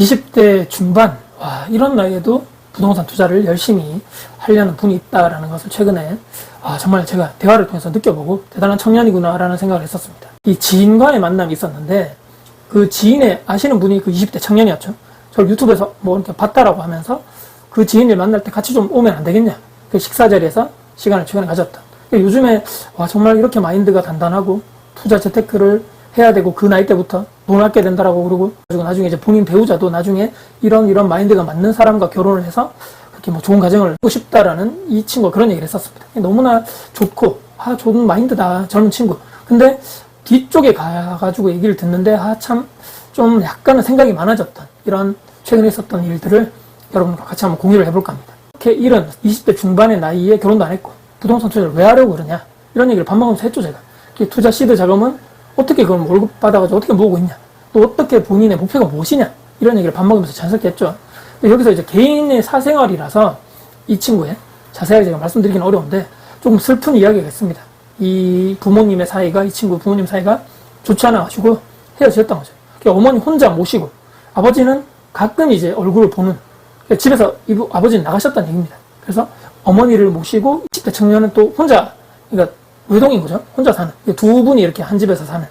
20대 중반, 와, 이런 나이에도 부동산 투자를 열심히 하려는 분이 있다라는 것을 최근에 아, 정말 제가 대화를 통해서 느껴보고 대단한 청년이구나라는 생각을 했었습니다. 이 지인과의 만남이 있었는데 그 지인의 아시는 분이 그 20대 청년이었죠. 저를 유튜브에서 뭐 이렇게 봤다라고 하면서 그 지인을 만날 때 같이 좀 오면 안 되겠냐. 그 식사 자리에서 시간을 최근에 가졌다. 요즘에 와 정말 이렇게 마인드가 단단하고 투자 재테크를 해야 되고 그 나이 때부터 돈을 아껴야 된다라고 그러고 그리고 나중에 이제 본인 배우자도 나중에 이런 이런 마인드가 맞는 사람과 결혼을 해서 그렇게 뭐 좋은 가정을 꾸고 싶다라는 이 친구가 그런 얘기를 했었습니다. 너무나 좋고 아 좋은 마인드다 젊은 친구. 근데 뒤쪽에 가가지고 얘기를 듣는데 아 참 좀 약간은 생각이 많아졌던 이런 최근에 있었던 일들을 여러분과 같이 한번 공유를 해볼까 합니다. 이렇게 이런 20대 중반의 나이에 결혼도 안 했고 부동산 투자를 왜 하려고 그러냐 이런 얘기를 밥 먹으면서 했죠 제가. 투자 시드 자금은 어떻게 그걸 월급 받아가지고 어떻게 모으고 있냐 또 어떻게 본인의 목표가 무엇이냐 이런 얘기를 밥 먹으면서 자연스럽게 했죠. 여기서 이제 개인의 사생활이라서 이 친구의 자세하게 제가 말씀드리기는 어려운데 조금 슬픈 이야기가 있습니다. 이 부모님의 사이가 이 친구 부모님 사이가 좋지 않아 가지고 헤어졌던 거죠. 그러니까 어머니 혼자 모시고 아버지는 가끔 이제 얼굴을 보는 그러니까 집에서 이부 아버지는 나가셨다는 얘기입니다. 그래서 어머니를 모시고 20대 청년은 또 혼자 그러니까 외동인 거죠. 혼자 사는 두 분이 이렇게 한 집에서 사는.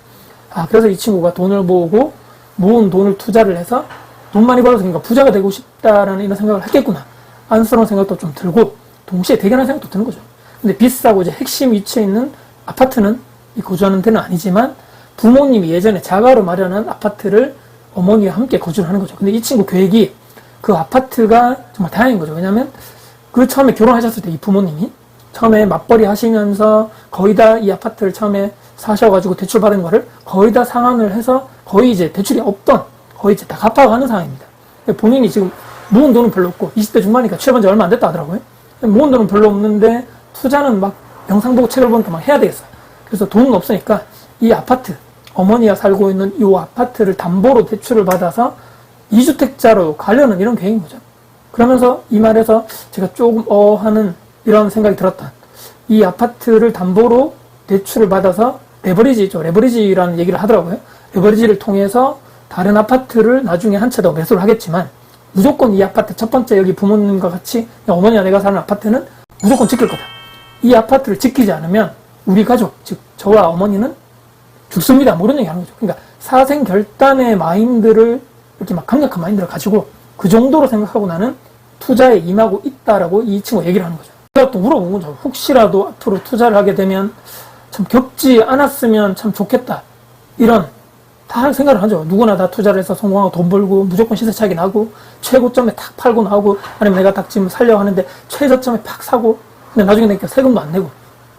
아 그래서 이 친구가 돈을 모으고 모은 돈을 투자를 해서 돈 많이 벌어서 그러니까 부자가 되고 싶다라는 이런 생각을 했겠구나. 안쓰러운 생각도 좀 들고 동시에 대견한 생각도 드는 거죠. 근데 비싸고 이제 핵심 위치에 있는 아파트는 이 거주하는 데는 아니지만 부모님이 예전에 자가로 마련한 아파트를 어머니와 함께 거주를 하는 거죠. 근데 이 친구 계획이 그 아파트가 정말 다행인 거죠. 왜냐하면 그 처음에 결혼하셨을 때 이 부모님이 처음에 맞벌이 하시면서 거의 다 이 아파트를 처음에 사셔가지고 대출 받은 거를 거의 다 상환을 해서 거의 이제 대출이 없던 거의 이제 다 갚아가는 상황입니다. 본인이 지금 모은 돈은 별로 없고 20대 중반이니까 취업한 지 얼마 안 됐다 하더라고요. 모은 돈은 별로 없는데 투자는 막 영상 보고 책을 보니까 막 해야 되겠어. 그래서 돈은 없으니까 이 아파트 어머니가 살고 있는 이 아파트를 담보로 대출을 받아서 2주택자로 가려는 이런 계획인 거죠. 그러면서 이 말에서 제가 조금 어 하는 이런 생각이 들었던 이 아파트를 담보로 대출을 받아서 레버리지 죠. 레버리지라는 얘기를 하더라고요. 레버리지를 통해서 다른 아파트를 나중에 한 채 더 매수를 하겠지만 무조건 이 아파트 첫 번째 여기 부모님과 같이 어머니와 내가 사는 아파트는 무조건 지킬 거다. 이 아파트를 지키지 않으면 우리 가족, 즉 저와 어머니는 죽습니다. 뭐 이런 얘기 하는 거죠. 그러니까 사생 결단의 마인드를 이렇게 막 강력한 마인드를 가지고 그 정도로 생각하고 나는 투자에 임하고 있다라고 이 친구가 얘기를 하는 거죠. 제가 또 물어본 거죠. 혹시라도 앞으로 투자를 하게 되면 참 겪지 않았으면 참 좋겠다. 이런 다 생각을 하죠. 누구나 다 투자를 해서 성공하고 돈 벌고 무조건 시세 차익이 나고 최고점에 탁 팔고 나오고 아니면 내가 딱 지금 살려고 하는데 최저점에 팍 사고 근데 나중에 내니까 세금도 안 내고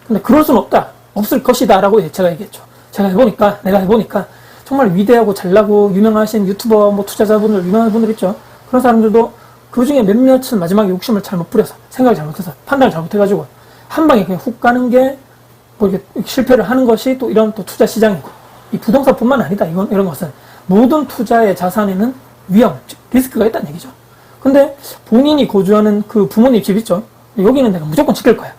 근데 그럴 수는 없다. 없을 것이다 라고 제가 얘기했죠. 제가 해보니까 내가 해보니까 정말 위대하고 잘나고 유명하신 유튜버 뭐 투자자분들 유명한 분들 있죠. 그런 사람들도 그 중에 몇몇은 마지막에 욕심을 잘못 부려서 생각을 잘못해서 판단을 잘못해가지고 한 방에 그냥 훅 가는 게 뭐 실패를 하는 것이 또 이런 또 투자 시장이고 이 부동산뿐만 아니다 이건 이런 것은 모든 투자의 자산에는 위험 즉 리스크가 있다는 얘기죠. 근데 본인이 거주하는 그 부모님 집 있죠. 여기는 내가 무조건 지킬 거야.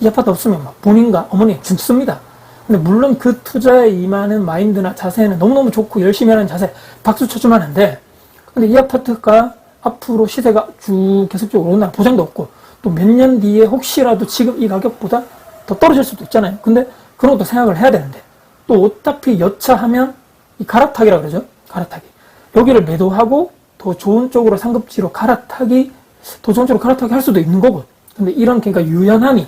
이 아파트 없으면 막 본인과 어머니 죽습니다. 근데 물론 그 투자에 임하는 마인드나 자세는 너무너무 좋고 열심히 하는 자세 박수 쳐주면 하는데 근데 이 아파트가 앞으로 시세가 쭉 계속적으로 오른다는 보장도 없고 또 몇 년 뒤에 혹시라도 지금 이 가격보다 더 떨어질 수도 있잖아요. 근데 그런 것도 생각을 해야 되는데 또 어차피 여차하면 이 갈아타기라 그러죠. 갈아타기. 여기를 매도하고 더 좋은 쪽으로 상급지로 갈아타기 더 좋은 쪽으로 갈아타기 할 수도 있는 거고. 근데 이런 그러니까 유연함이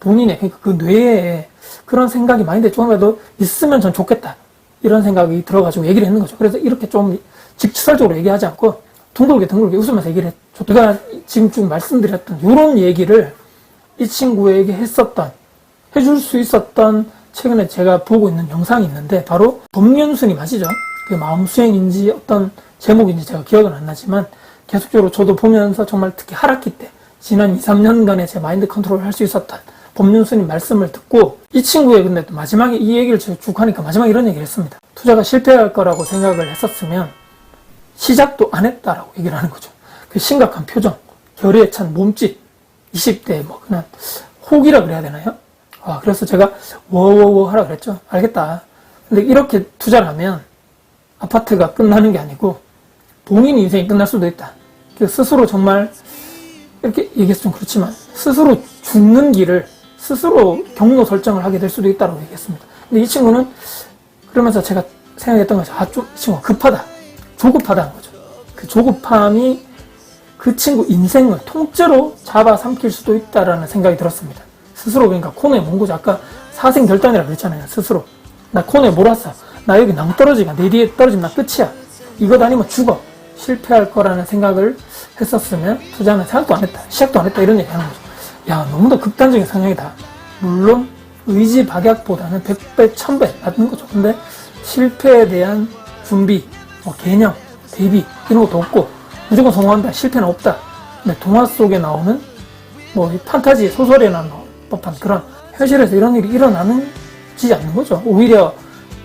본인의 그러니까 그 뇌에 그런 생각이 마인드에 조금이라도 있으면 전 좋겠다. 이런 생각이 들어가지고 얘기를 했는 거죠. 그래서 이렇게 좀 직설적으로 얘기하지 않고 둥글게 둥글게 웃으면서 얘기를 했죠. 제가 지금 쭉 말씀드렸던 이런 얘기를 이 친구에게 했었던 해줄 수 있었던 최근에 제가 보고 있는 영상이 있는데 바로 법륜스님 아시죠? 그 마음수행인지 어떤 제목인지 제가 기억은 안 나지만 계속적으로 저도 보면서 정말 특히 하락기 때 지난 2, 3년간의 제 마인드 컨트롤을 할 수 있었던 법륜스님 말씀을 듣고 이 친구의 근데 또 마지막에 이 얘기를 쭉 하니까 마지막에 이런 얘기를 했습니다. 투자가 실패할 거라고 생각을 했었으면 시작도 안 했다라고 얘기를 하는 거죠. 그 심각한 표정, 결의에 찬 몸짓, 20대 뭐 그냥 혹이라 그래야 되나요? 아, 그래서 제가 워워워 하라 그랬죠. 알겠다. 근데 이렇게 투자를 하면 아파트가 끝나는 게 아니고 봉인 인생이 끝날 수도 있다. 그 스스로 정말 이렇게 얘기해서 좀 그렇지만 스스로 죽는 길을 스스로 경로 설정을 하게 될 수도 있다고 얘기했습니다. 근데 이 친구는 그러면서 제가 생각했던 것이 아, 좀, 이 친구가 급하다. 조급하다는 거죠. 그 조급함이 그 친구 인생을 통째로 잡아삼킬 수도 있다라는 생각이 들었습니다. 스스로 그러니까 코너에 몬 거죠. 아까 사생 결단이라고 그랬잖아요. 스스로. 나 코너에 몰았어. 나 여기 낭떠러지가 내 뒤에 떨어지면 나 끝이야. 이거 다니면 죽어. 실패할 거라는 생각을 했었으면 투자는 생각도 안 했다. 시작도 안 했다. 이런 얘기 하는 거죠. 야, 너무 더 극단적인 성향이다. 물론 의지 박약보다는 100배, 1000배 낮은 거죠. 근데 실패에 대한 준비, 뭐 개념, 대비 이런 것도 없고 무조건 성공한다. 실패는 없다. 근데 동화 속에 나오는 뭐이 판타지 소설에 나오는 법한 그런 현실에서 이런 일이 일어나는지 않는 거죠. 오히려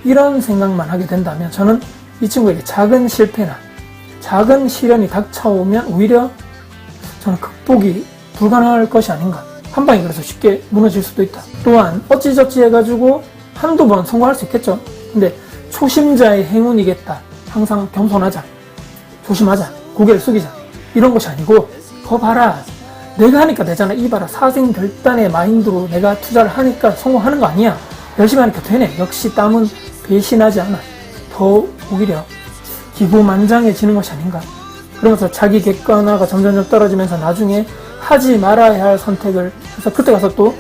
이런 생각만 하게 된다면 저는 이 친구에게 작은 실패나 작은 시련이 닥쳐오면 오히려 저는 극복이 불가능할 것이 아닌가. 한 방에 그래서 쉽게 무너질 수도 있다. 또한 어찌저찌 해가지고 한두 번 성공할 수 있겠죠. 근데 초심자의 행운이겠다. 항상 겸손하자. 조심하자. 고개를 숙이자. 이런 것이 아니고 거 봐라. 내가 하니까 되잖아. 이봐라. 사생결단의 마인드로 내가 투자를 하니까 성공하는 거 아니야. 열심히 하니까 되네. 역시 땀은 배신하지 않아. 더 오히려 기고만장해지는 것이 아닌가. 그러면서 자기 객관화가 점점점 떨어지면서 나중에 하지 말아야 할 선택을 해서 그때 가서 또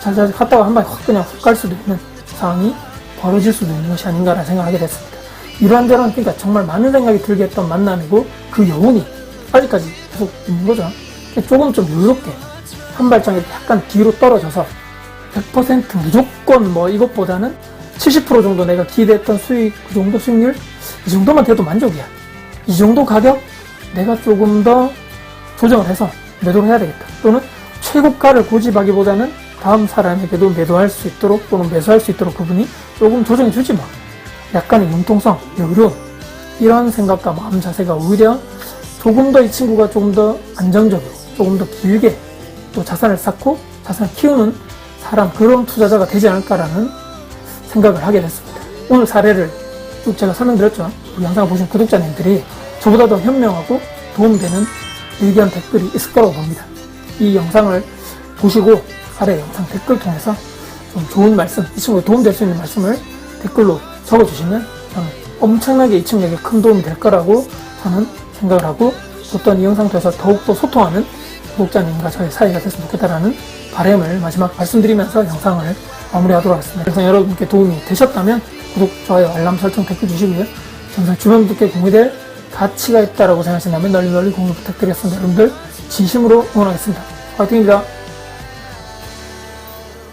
잘잘 갔다가 한 방에 확 그냥 훅 갈 수도 있는 상황이 벌어질 수도 있는 것이 아닌가라는 생각을 하게 됐습니다. 이러한 저런 그러니까 정말 많은 생각이 들게 했던 만남이고 그 여운이 아직까지 계속 있는 거죠. 조금 좀 여유롭게 한 발짝 약간 뒤로 떨어져서 100% 무조건 뭐 이것보다는 70% 정도 내가 기대했던 수익 그 정도 수익률 이 정도만 돼도 만족이야. 이 정도 가격 내가 조금 더 조정을 해서 매도를 해야 되겠다. 또는 최고가를 고집하기보다는 다음 사람에게도 매도할 수 있도록 또는 매수할 수 있도록 그분이 조금 조정해 주지 뭐. 약간의 융통성, 여유로움 이런 생각과 마음 자세가 오히려 조금 더 이 친구가 조금 더 안정적으로 조금 더 길게 또 자산을 쌓고 자산을 키우는 사람 그런 투자자가 되지 않을까라는 생각을 하게 됐습니다. 오늘 사례를 쭉 제가 설명드렸죠. 우리 영상을 보신 구독자님들이 저보다 더 현명하고 도움되는 의견 댓글이 있을 거라고 봅니다. 이 영상을 보시고 아래 영상 댓글 통해서 좀 좋은 말씀, 이 친구에 도움될 수 있는 말씀을 댓글로 적어주시면 저는 엄청나게 이 친구에게 큰 도움이 될 거라고 저는 생각을 하고 또 또한 이 영상 통해서 더욱더 소통하는 구독자님과 저의 사이가 됐으면 좋겠다라는 바람을 마지막 말씀드리면서 영상을 마무리하도록 하겠습니다. 영상 여러분께 도움이 되셨다면 구독, 좋아요, 알람 설정, 댓글 주시고요. 영상 주변 분께 공유될 가치가 있다라고 생각하신다면 널리 널리 공유 부탁드리겠습니다. 여러분들 진심으로 응원하겠습니다. 화이팅입니다.